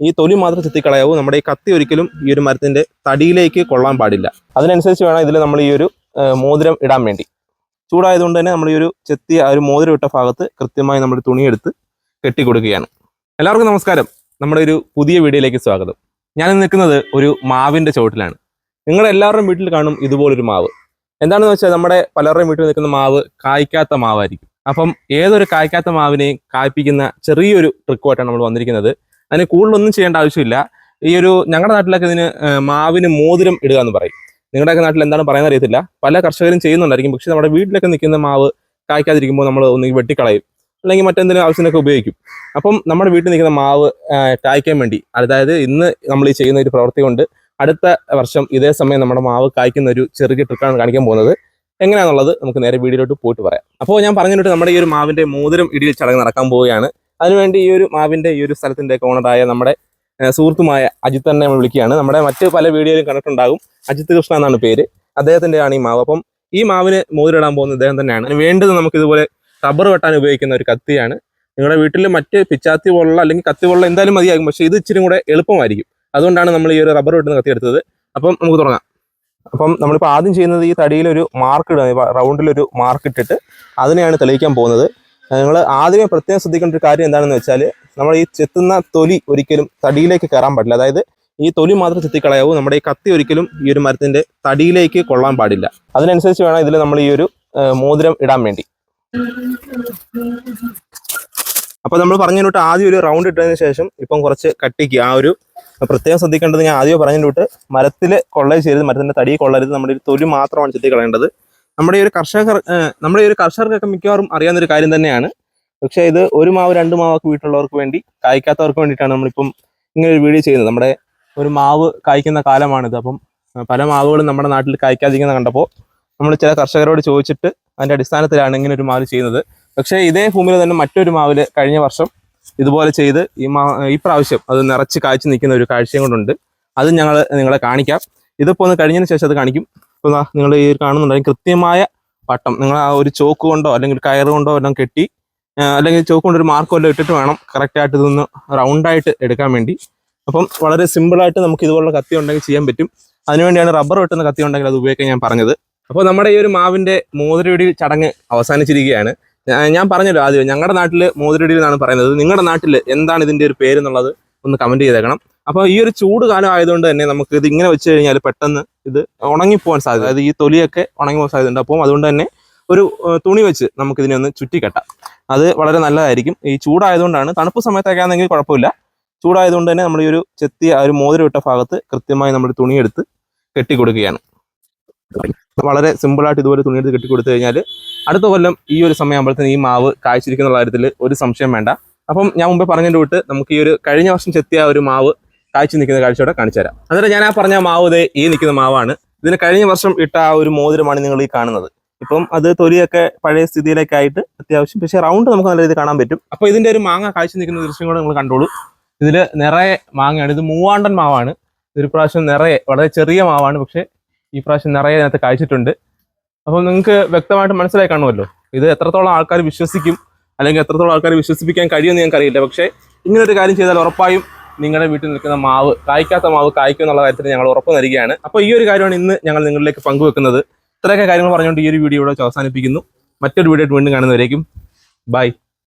ഈ തൊലി മാത്രം ചെത്തിക്കളയാവൂ. നമ്മുടെ ഈ കത്തി ഒരിക്കലും ഈ ഒരു മരത്തിന്റെ തടിയിലേക്ക് കൊള്ളാൻ പാടില്ല. അതിനനുസരിച്ച് വേണം ഇതിൽ നമ്മൾ ഈ ഒരു മോതിരം ഇടാൻ വേണ്ടി. ചൂടായതുകൊണ്ട് തന്നെ നമ്മൾ ഈ ഒരു ചെത്തി ആ ഒരു മോതിരം ഇട്ട ഭാഗത്ത് കൃത്യമായി നമ്മൾ തുണിയെടുത്ത് കെട്ടിക്കൊടുക്കുകയാണ്. എല്ലാവർക്കും നമസ്കാരം. നമ്മുടെ ഒരു പുതിയ വീഡിയോയിലേക്ക് സ്വാഗതം. ഞാൻ നിൽക്കുന്നത് ഒരു മാവിന്റെ ചുവട്ടിലാണ്. നിങ്ങളുടെ എല്ലാവരുടെയും വീട്ടിൽ കാണും ഇതുപോലൊരു മാവ്. എന്താണെന്ന് വെച്ചാൽ നമ്മുടെ പലരുടെയും വീട്ടിൽ നിൽക്കുന്ന മാവ് കായ്ക്കാത്ത മാവായിരിക്കും. അപ്പം ഏതൊരു കായ്ക്കാത്ത മാവിനെയും കായ്പ്പിക്കുന്ന ചെറിയൊരു ട്രിക്കുമായിട്ടാണ് നമ്മൾ വന്നിരിക്കുന്നത്. അതിന് കൂടുതലൊന്നും ചെയ്യേണ്ട ആവശ്യമില്ല. ഈ ഒരു ഞങ്ങളുടെ നാട്ടിലൊക്കെ ഇതിന് മാവിന് മോതിരം ഇടുക എന്ന് പറയും. നിങ്ങളുടെയൊക്കെ നാട്ടിൽ എന്താണ് പറയുന്നത് അറിയത്തില്ല. പല കർഷകരും ചെയ്യുന്നുണ്ടായിരിക്കും. പക്ഷെ നമ്മുടെ വീട്ടിലൊക്കെ നിൽക്കുന്ന മാവ് കായ്ക്കാതിരിക്കുമ്പോൾ നമ്മൾ ഒന്നുകിൽ വെട്ടിക്കളയും. അല്ലെങ്കിൽ മറ്റെന്തെങ്കിലും ആവശ്യത്തിനൊക്കെ ഉപയോഗിക്കും. അപ്പം നമ്മുടെ വീട്ടിൽ നിൽക്കുന്ന മാവ് കായ്ക്കാൻ വേണ്ടി അതായത് ഇന്ന് നമ്മൾ ഈ ചെയ്യുന്ന ഒരു പ്രവൃത്തി കൊണ്ട് അടുത്ത വർഷം ഇതേ സമയം നമ്മുടെ മാവ് കായ്ക്കുന്ന ഒരു ചെറിയ ട്രിക്കാണ് കാണിക്കാൻ പോകുന്നത്. എങ്ങനെയാണെന്നുള്ളത് നമുക്ക് നേരെ വീഡിയോയിലോട്ട് പോയിട്ട് പറയാം. അപ്പോൾ ഞാൻ പറഞ്ഞിട്ട് നമ്മുടെ ഈ ഒരു മാവിന്റെ മോതിരം ഇടിയിൽ ചടങ്ങ് നടക്കാൻ പോവുകയാണ്. അതിനുവേണ്ടി ഈ ഒരു മാവിന്റെ ഈ ഒരു സ്ഥലത്തിന്റെ ഓണറായ നമ്മുടെ സുഹൃത്തുമായ അജിത്ത് തന്നെ നമ്മൾ വിളിക്കുകയാണ്. നമ്മുടെ മറ്റ് പല വീഡിയോയിലും കണ്ടിട്ടുണ്ടാകും. അജിത്ത് കൃഷ്ണ എന്നാണ് പേര്. അദ്ദേഹത്തിന്റെയാണ് ഈ മാവ്. അപ്പം ഈ മാവിന് മോതിരിടാൻ പോകുന്ന ഇദ്ദേഹം തന്നെയാണ്. അതിന് വേണ്ടത് നമുക്ക് ഇതുപോലെ റബ്ബർ വെട്ടാൻ ഉപയോഗിക്കുന്ന ഒരു കത്തിയാണ്. നിങ്ങളുടെ വീട്ടിൽ മറ്റ് പിച്ചാത്തി പോലുള്ള അല്ലെങ്കിൽ കത്തി പോലുള്ള എന്തായാലും മതിയാകും. പക്ഷേ ഇത് ഇച്ചിരി കൂടെ എളുപ്പമായിരിക്കും. അതുകൊണ്ടാണ് നമ്മൾ ഈ ഒരു റബ്ബർ വെട്ടുന്ന കത്തി എടുത്തത്. അപ്പം നമുക്ക് തുടങ്ങാം. അപ്പം നമ്മളിപ്പോൾ ആദ്യം ചെയ്യുന്നത് ഈ തടിയിൽ ഒരു മാർക്ക് ഇടുക. റൗണ്ടിലൊരു മാർക്ക് ഇട്ടിട്ട് അതിനെയാണ് തെളിയിക്കാൻ പോകുന്നത്. നിങ്ങൾ ആദ്യമേ പ്രത്യേകം ശ്രദ്ധിക്കേണ്ട ഒരു കാര്യം എന്താണെന്ന് വെച്ചാൽ നമ്മൾ ഈ ചെത്തുന്ന തൊലി ഒരിക്കലും തടിയിലേക്ക് കയറാൻ പാടില്ല. അതായത് ഈ തൊലി മാത്രം ചെത്തിക്കളയാവൂ നമ്മുടെ ഈ കത്തി ഒരിക്കലും ഈ ഒരു മരത്തിന്റെ തടിയിലേക്ക് കൊള്ളാൻ പാടില്ല. അതിനനുസരിച്ച് വേണം ഇതിൽ നമ്മൾ ഈ ഒരു മോതിരം ഇടാൻ വേണ്ടി. അപ്പൊ നമ്മൾ പറഞ്ഞു വിട്ട് ആദ്യം ഒരു റൗണ്ട് ഇട്ടതിന് ശേഷം ഇപ്പം കുറച്ച് കട്ടിക്ക് ആ ഒരു പ്രത്യേകം ശ്രദ്ധിക്കേണ്ടത് ഞാൻ ആദ്യം പറഞ്ഞു വിട്ട് മരത്തിൽ ചെയ്യരുത് മരത്തിന്റെ തടി കൊള്ളരുത് നമ്മുടെ ഒരു തൊലി മാത്രമാണ് ചെത്തി കളയേണ്ടത് നമ്മുടെ ഈ ഒരു കർഷകർ നമ്മുടെ ഈ ഒരു കർഷകർക്കൊക്കെ മിക്കവാറും അറിയാവുന്ന ഒരു കാര്യം തന്നെയാണ്. പക്ഷേ ഇത് ഒരു മാവ് രണ്ട് മാവൊക്കെ വീട്ടിലുള്ളവർക്ക് വേണ്ടി കായ്ക്കാത്തവർക്ക് വേണ്ടിയിട്ടാണ് നമ്മളിപ്പം ഇങ്ങനെ ഒരു വീഡിയോ ചെയ്യുന്നത്. നമ്മുടെ ഒരു മാവ് കായ്ക്കുന്ന കാലമാണിത്. അപ്പം പല മാവുകളും നമ്മുടെ നാട്ടിൽ കായ്ക്കാതിരിക്കുന്ന കണ്ടപ്പോൾ നമ്മൾ ചില കർഷകരോട് ചോദിച്ചിട്ട് അതിന്റെ അടിസ്ഥാനത്തിലാണ് ഇങ്ങനെ ഒരു മാവ് ചെയ്യുന്നത്. പക്ഷേ ഇതേ ഭൂമിയിൽ തന്നെ മറ്റൊരു മാവിൽ കഴിഞ്ഞ വർഷം ഇതുപോലെ ചെയ്ത് ഈ മാ ഈ പ്രാവശ്യം അത് നിറച്ച് കായ്ച്ചു നിൽക്കുന്ന ഒരു കാഴ്ചയും കൊണ്ടുണ്ട്. അത് ഞങ്ങൾ നിങ്ങളെ കാണിക്കാം. ഇതിപ്പോൾ ഒന്ന് കഴിഞ്ഞതിന് ശേഷം അത് കാണിക്കും. ഇപ്പോൾ നിങ്ങൾ ഈ കാണുന്നുണ്ടെങ്കിൽ കൃത്യമായ വട്ടം. നിങ്ങൾ ആ ഒരു ചോക്ക് കൊണ്ടോ അല്ലെങ്കിൽ കയർ കൊണ്ടോ എല്ലാം കെട്ടി അല്ലെങ്കിൽ ചോക്ക് കൊണ്ട് ഒരു മാർക്ക് വല്ലതും ഇട്ടിട്ട് വേണം കറക്റ്റായിട്ട് ഇതൊന്ന് റൗണ്ടായിട്ട് എടുക്കാൻ വേണ്ടി. അപ്പം വളരെ സിമ്പിളായിട്ട് നമുക്ക് ഇതുപോലുള്ള കത്തി ഉണ്ടെങ്കിൽ ചെയ്യാൻ പറ്റും. അതിനുവേണ്ടിയാണ് റബ്ബർ വെട്ടുന്ന കത്തി ഉണ്ടെങ്കിൽ അത് ഉപയോഗിക്കാൻ ഞാൻ പറഞ്ഞത്. അപ്പോൾ നമ്മുടെ ഈ ഒരു മാവിന്റെ മോതിരയുടെ ചടങ്ങ് അവസാനിച്ചിരിക്കുകയാണ്. ഞാൻ പറഞ്ഞല്ലോ ആദ്യം ഞങ്ങളുടെ നാട്ടിൽ മോതിരടി എന്നാണ് പറയുന്നത്. നിങ്ങളുടെ നാട്ടിൽ എന്താണ് ഇതിന്റെ ഒരു പേര് എന്നുള്ളത് ഒന്ന് കമന്റ് ചെയ്തേക്കണം. അപ്പോൾ ഈ ഒരു ചൂട് കാലം ആയതുകൊണ്ട് തന്നെ നമുക്ക് ഇത് ഇങ്ങനെ വെച്ച് കഴിഞ്ഞാൽ പെട്ടെന്ന് ഇത് ഉണങ്ങിപ്പോകാൻ സാധ്യത അതായത് ഈ തൊലിയൊക്കെ ഉണങ്ങി പോകാൻ സാധ്യതയുണ്ട്. അപ്പോൾ അതുകൊണ്ട് തന്നെ ഒരു തുണി വെച്ച് നമുക്ക് ഇതിനെ ഒന്ന് ചുറ്റിക്കെട്ടാം. അത് വളരെ നല്ലതായിരിക്കും. ഈ ചൂടായതുകൊണ്ടാണ് തണുപ്പ് സമയത്തൊക്കെ ആണെങ്കിൽ കുഴപ്പമില്ല. ചൂടായതുകൊണ്ട് തന്നെ നമ്മൾ ഈ ഒരു ചെത്തി ആ ഒരു മോതിരം ഇട്ട ഭാഗത്ത് കൃത്യമായി നമ്മൾ തുണിയെടുത്ത് കെട്ടിക്കൊടുക്കുകയാണ്. വളരെ സിമ്പിളായിട്ട് ഇതുപോലെ തുണിയെടുത്ത് കെട്ടിക്കൊടുത്തു കഴിഞ്ഞാൽ അടുത്ത കൊല്ലം ഈ ഒരു സമയമാകുമ്പോഴത്തേന് ഈ മാവ് കായ്ച്ചിരിക്കുന്ന കാര്യത്തിൽ ഒരു സംശയം വേണ്ട. അപ്പം ഞാൻ മുമ്പേ പറഞ്ഞതിന്റെ വിട്ട് നമുക്ക് ഈ ഒരു കഴിഞ്ഞ വർഷം ചെത്തിയ ഒരു മാവ് കായ്ച്ചു നിൽക്കുന്ന കാഴ്ചയോടെ കാണിച്ചു തരാം. എന്നിട്ട് ഞാൻ ആ പറഞ്ഞ മാവ് ഈ നിൽക്കുന്ന മാവാണ്. ഇതിന് കഴിഞ്ഞ വർഷം ഇട്ട ആ ഒരു മോതിരമാണ് നിങ്ങൾ ഈ കാണുന്നത്. ഇപ്പം അത് തൊലിയൊക്കെ പഴയ സ്ഥിതിയിലേക്ക് ആയിട്ട് അത്യാവശ്യം പക്ഷേ റൗണ്ട് നമുക്ക് നല്ല രീതിയിൽ കാണാൻ പറ്റും. അപ്പോൾ ഇതിന്റെ ഒരു മാങ്ങ കാഴ്ച നിൽക്കുന്ന ദൃശ്യം കൂടെ നിങ്ങൾ കണ്ടോളൂ. ഇതിൽ നിറയെ മാങ്ങയാണ്. ഇത് മൂവാണ്ടൻ മാവാണ്. ഒരു പ്രാവശ്യം നിറയെ വളരെ ചെറിയ മാവാണ്. പക്ഷേ ഈ പ്രാവശ്യം നിറയെ അതിനകത്ത് കാഴ്ചിട്ടുണ്ട്. അപ്പം നിങ്ങൾക്ക് വ്യക്തമായിട്ട് മനസ്സിലായി കാണുമല്ലോ. ഇത് എത്രത്തോളം ആൾക്കാർ വിശ്വസിക്കും അല്ലെങ്കിൽ എത്രത്തോളം ആൾക്കാർ വിശ്വസിപ്പിക്കാൻ കഴിയുമെന്ന് ഞങ്ങൾക്ക് അറിയില്ല പക്ഷേ ഇങ്ങനൊരു കാര്യം ചെയ്താൽ ഉറപ്പായും നിങ്ങളുടെ വീട്ടിൽ നിൽക്കുന്ന മാവ് കായ്ക്കാത്ത മാവ് കായ്ക്കും എന്നുള്ള കാര്യത്തിൽ ഞങ്ങൾ ഉറപ്പ് നൽകുകയാണ്. അപ്പോൾ ഈ ഒരു കാര്യമാണ് ഇന്ന് ഞങ്ങൾ നിങ്ങളിലേക്ക് പങ്കുവെക്കുന്നത്. ഇത്രയൊക്കെ കാര്യങ്ങൾ പറഞ്ഞുകൊണ്ട് ഈ ഒരു വീഡിയോ ഇവിടെ അവസാനിപ്പിക്കുന്നു. മറ്റൊരു വീഡിയോ വീണ്ടും കാണുന്നവരേക്കും. ബൈ.